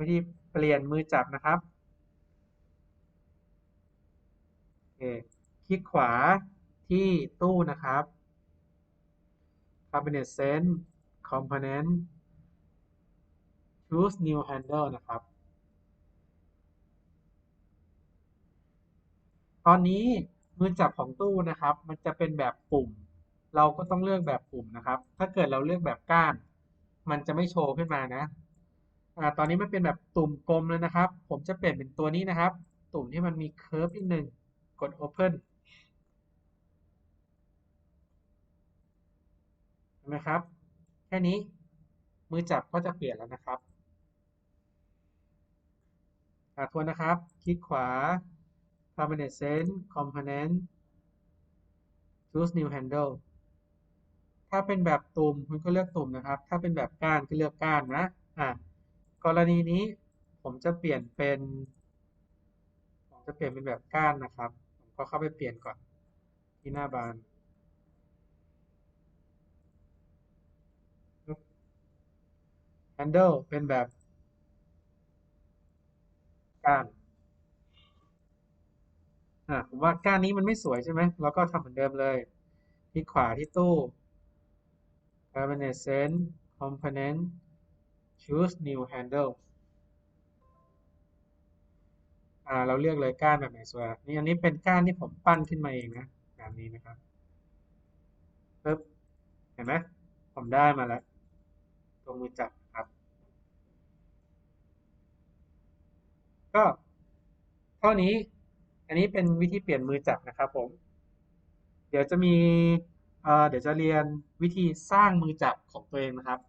วิธีเปลี่ยนมือจับนะครับโอเคคลิกขวาที่ตู้นะครับ Cabinet Sense Component Choose New Handle นะครับ ตอนนี้มือจับของตู้นะครับ มันจะเป็นแบบปุ่ม เราก็ต้องเลือกแบบปุ่มนะครับ ถ้าเกิดเราเลือกแบบก้าน มันจะไม่โชว์ขึ้นมานะ อ่าตอนนี้มันเป็นแบบตุ่มกลมแล้วนะครับ ผมจะเปลี่ยนเป็นตัวนี้นะครับ ตุ่มที่มันมีเคิร์ฟนิดหนึ่งกด Open เห็นไหมครับ แค่นี้มือจับก็จะเปลี่ยนแล้วนะครับอ่าทวนนะครับ คลิกขวา Permanent Sense Component Choose New Handle ถ้าเป็นแบบตุ่มคุณก็เลือกตุ่มนะครับ ถ้าเป็นแบบก้านก็เลือกก้านนะ อะ กรณีนี้ผมจะเปลี่ยนเป็น ผมจะเปลี่ยนเป็นแบบก้านนะครับ ผมก็เข้าไปเปลี่ยนก่อนที่หน้าบาน handle เป็นแบบก้านอะผมว่าก้านนี้มันไม่สวยใช่ไหมเราก็ทำเหมือนเดิมเลยคลิกขวาที่ตู้ Permanent Sense Component Choose New Handle อ่าเราเลือกเลยก้านแบบไหนสวยนี่อันนี้เป็นก้านที่ผมปั้นขึ้นมาเองนะแบบนี้นะครับปึ๊บเห็นไหมผมได้มาแล้วตัวมือจับครับ ก็เท่านี้อันนี้เป็นวิธีเปลี่ยนมือจับนะครับผม เดี๋ยวจะมีเดี๋ยวจะเรียนวิธีสร้างมือจับของตัวเองนะครับ